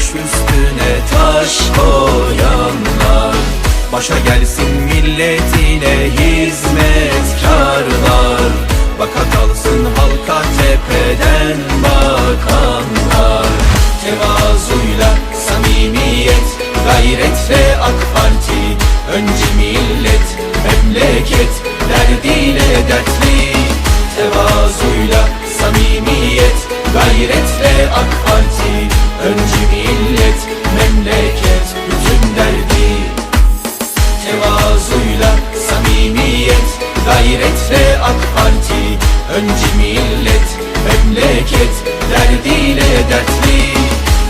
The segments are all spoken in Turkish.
taş üstüne taş koyanlar. Başa gelsin milletine hizmetkarlar. Baka kalsın halka Önce millet memleket Derdiyle dertli.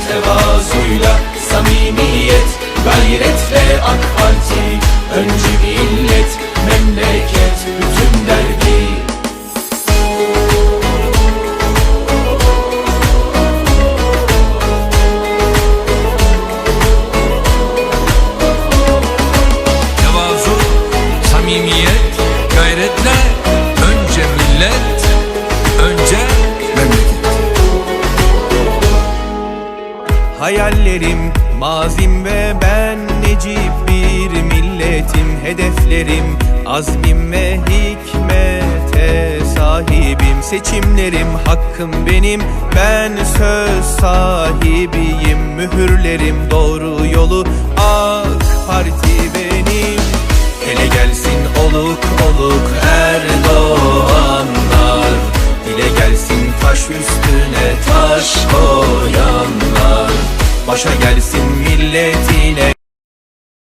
Tevazuyla samimiyet Gayretle AK Parti. Önce millet memleket Bütün Hayallerim, mazim ve ben necip bir milletin hedeflerim Azmim ve hikmete sahibim. Seçimlerim hakkım benim. Ben söz sahibiyim. Mühürlerim doğru Başa gelsin milletine